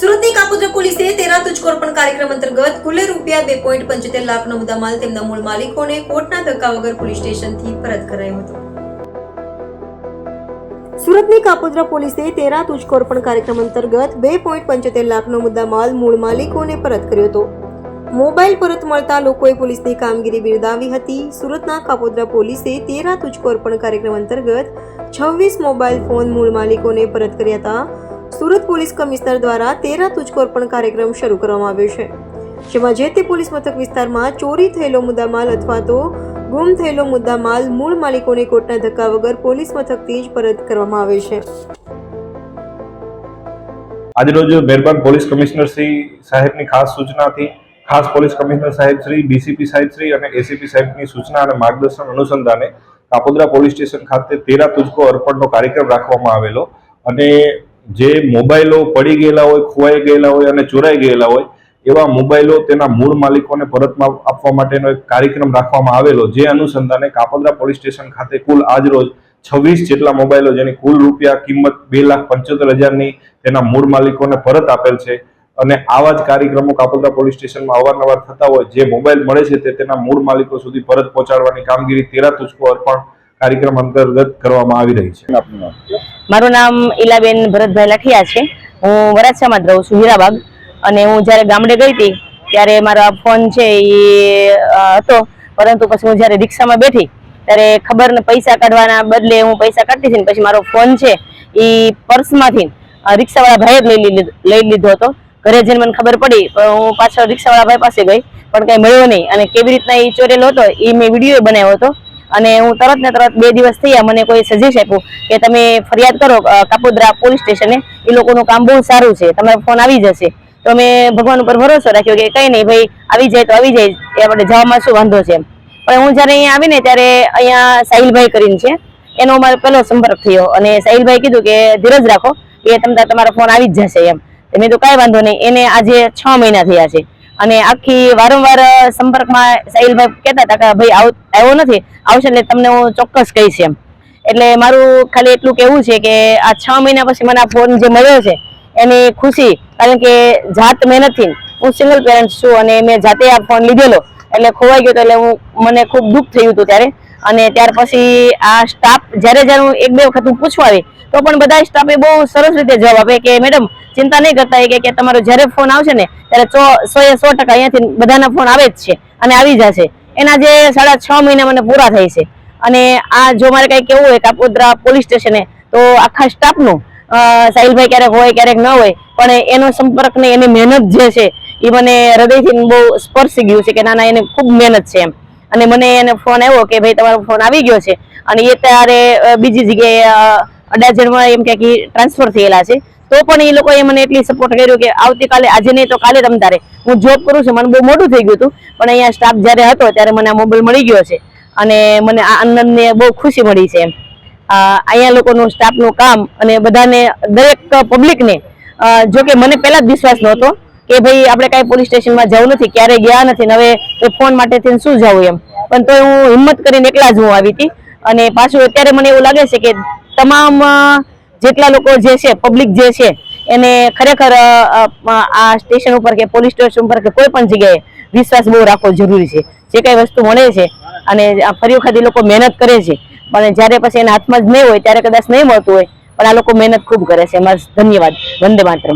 સુરતની કાપોદ્રા પોલીસે તેરા તુજકોર્પણ કાર્યક્રમ અંતર્ગત કુલે રૂપિયા બે પોઈન્ટ પંચોતેર લાખનો મુદ્દામાલ તેમના મૂળ માલિકોને કોર્ટના ધક્કા વગર પોલીસ સ્ટેશનથી પરત કરાયો હતો. સુરતની કાપોદ્રા પોલીસે તેરા તુજકોર્પણ કાર્યક્રમ અંતર્ગત બે પોઈન્ટ પંચોતેર લાખનો મુદ્દામાલ મૂળ માલિકોને પરત કર્યો હતો. મોબાઈલ પરત મળતા લોકોએ પોલીસની કામગીરી બિરદાવી હતી. સુરતના કાપોદ્રા પોલીસે તેરા તુજકોર્પણ કાર્યક્રમ અંતર્ગત છવ્વીસ મોબાઈલ ફોન મૂળ માલિકોને પરત કર્યા હતા. સુરત પોલીસ કમિશનર દ્વારા તેરા તુજકો અર્પણ કાર્યક્રમ શરૂ કરવામાં આવ્યો છે. જેમાં જે તે પોલીસ મથક વિસ્તારમાં ચોરી થયેલો મુદ્દામાલ અથવા તો ગુમ થયેલો મુદ્દામાલ મૂળ માલિકોને કોર્ટના ધક્કા વગર પોલીસ મથકથી જ પરત કરવામાં આવે છે. આજરોજ મહેરબાન પોલીસ કમિશનર શ્રી સાહેબની ખાસ સૂચનાથી ખાસ પોલીસ કમિશનર સાહેબ શ્રી ડીસીપી સાહેબ શ્રી અને એસીપી સાહેબની સૂચના અને માર્ગદર્શન અનુસંધાને કાપોદ્રા પોલીસ સ્ટેશન ખાતે તેરા તુજકો અર્પણનો કાર્યક્રમ રાખવામાં આવેલો. અને જે મોબાઈલો પડી ગયેલા હોય, ખોવાઈ ગયેલા હોય અને ચોરાઈ ગયેલા હોય, એવા મોબાઈલો તેના મૂળ માલિકોને પરતમાં આપવા માટેનો એક કાર્યક્રમ રાખવામાં આવેલો, જે અનુસંધાને કાપોદ્રા પોલીસ સ્ટેશન ખાતે કુલ આજરોજ છવ્વીસ જેટલા મોબાઈલો, જેની કુલ રૂપિયા કિંમત બે લાખ પંચોતેર હજારની તેના મૂળ માલિકોને પરત આપેલ છે. અને આવા જ કાર્યક્રમો કાપોદ્રા પોલીસ સ્ટેશનમાં અવારનવાર થતા હોય, જે મોબાઈલ મળે છે તે તેના મૂળ માલિકો સુધી પરત પહોંચાડવાની કામગીરી તેરા તુચકો અર્પણ કાર્યક્રમ અંતર્ગત કરવામાં આવી રહી છે. મારું નામ ઈલાબેન ભરતભાઈ લાઠિયા છે. હું વરાછામાં જ રહું છું, હીરાબાગ. અને હું જ્યારે ગામડે ગઈ હતી, ત્યારે મારો ફોન છે એ હતો. પરંતુ પછી હું જ્યારે રિક્ષામાં બેઠી, ત્યારે ખબર ને પૈસા કાઢવાના બદલે હું પૈસા કાઢતી હતી પછી મારો ફોન છે એ પર્સમાંથી રિક્ષાવાળા ભાઈએ જ લઈ લઈ લીધો હતો. ઘરે જઈને મને ખબર પડી, પણ હું પાછળ રિક્ષાવાળા ભાઈ પાસે ગઈ, પણ કઈ મળ્યો નહીં. અને કેવી રીતના એ ચોરેલો હતો, એ મેં વીડિયો બનાવ્યો હતો. અને હું તરત ને તરત બે દિવસ થયા મને કોઈ સજેશ આપ્યું કે તમે ફરિયાદ કરો કાપોદ્રા પોલીસ સ્ટેશને. એ લોકોનું કામ બહુ સારું છે. તમારો ફોન આવી જશે. તો મેં ભગવાન ઉપર ભરોસો રાખ્યો કે કઈ નહીં ભાઈ, આવી જાય તો આવી જાય. એ આપણે જવામાં શું વાંધો છે. પણ હું જ્યારે અહીંયા આવીને ત્યારે અહીંયા સાહિલભાઈ કરીને છે, એનો મારો પહેલો સંપર્ક થયો. અને સાહિલભાઈ કીધું કે, ધીરજ રાખો એ તમને તમારો ફોન આવી જ જશે એમ. મેં તો કાંઈ વાંધો નહીં. એને આજે છ મહિના થયા છે. અને આખી વારંવાર સંપર્કમાં સાહિલભાઈ કહેતા હતા કે ભાઈ આવ- આવ્યો નથી, આવશે એટલે તમને હું ચોક્કસ કહીશ એમ. એટલે મારું ખાલી એટલું કહેવું છે કે, આ છ મહિના પછી મને આ ફોન જે મળ્યો છે, એની ખુશી, કારણ કે જાત મહેનતથી હું સિંગલ પેરેન્ટ છું અને મેં જાતે આ ફોન લીધેલો, એટલે ખોવાઈ ગયો એટલે હું, મને ખૂબ દુઃખ થયું હતું ત્યારે. અને ત્યાર પછી આ સ્ટાફ જ્યારે જ્યારે હું એક બે વખત હું પૂછવા આવી તો પણ બધા સ્ટાફે બહુ સરસ રીતે જવાબ આપે કે, મેડમ, ચિંતા નહીં કરતા કે તમારો જ્યારે ફોન આવશે ને, ત્યારે સો એ સો ટકા અહીંયાથી બધાના ફોન આવે જ છે અને આવી જશે. એના જે સાડા છ મહિના મને પૂરા થાય છે. અને આ જો મારે કઈ કેવું હોય, કાપોદ્રા પોલીસ સ્ટેશને, તો આખા સ્ટાફનું સાહિલભાઈ ક્યારેક હોય, ક્યારેક ન હોય, પણ એનો સંપર્ક ને એની મહેનત જે છે એ મને હૃદયથી બહુ સ્પર્શી ગયું છે કે, ના ના, એને ખૂબ મહેનત છે એમ. અને મને એને ફોન આવ્યો કે, ભાઈ, તમારો ફોન આવી ગયો છે. અને એ ત્યારે બીજી જગ્યાએ અડાજણમાં એમ કે ટ્રાન્સફર થયેલા છે. તો પણ એ લોકોએ મને એટલી સપોર્ટ કર્યો કે આવતીકાલે, આજે નહીં તો કાલે રમતા હું જોબ કરું છું, મને બહુ મોટું થઈ ગયું હતું, પણ અહીંયા સ્ટાફ જ્યારે હતો, ત્યારે મને આ મોબાઈલ મળી ગયો છે. અને મને આ આનંદને બહુ ખુશી મળી છે એમ. અહીંયા લોકોનું સ્ટાફનું કામ અને બધાને, દરેક પબ્લિકને જો કે મને પહેલાં જ વિશ્વાસ નહોતો કે ભાઈ આપણે કાંઈ પોલીસ સ્ટેશનમાં જવું નથી ક્યારેય ગયા નથી હવે એ ફોન માટે થઈને શું જવું એમ. પણ તો હું હિંમત કરીને એકલા જ હું આવી હતી. અને પાછું અત્યારે મને એવું લાગે છે કે તમામ જેટલા લોકો જે છે પબ્લિક જે છે, એને ખરેખર આ સ્ટેશન ઉપર કે પોલીસ સ્ટેશન ઉપર કે કોઈ પણ જગ્યાએ વિશ્વાસ બહુ રાખવો જરૂરી છે. જે કઈ વસ્તુ મળે છે અને ફરી વખત લોકો મહેનત કરે છે, પણ જ્યારે પછી એના હાથમાં જ નહીં હોય, ત્યારે કદાચ નહીં મળતું હોય, પણ આ લોકો મહેનત ખૂબ કરે છે. મારા ધન્યવાદ. વંદે માતરમ.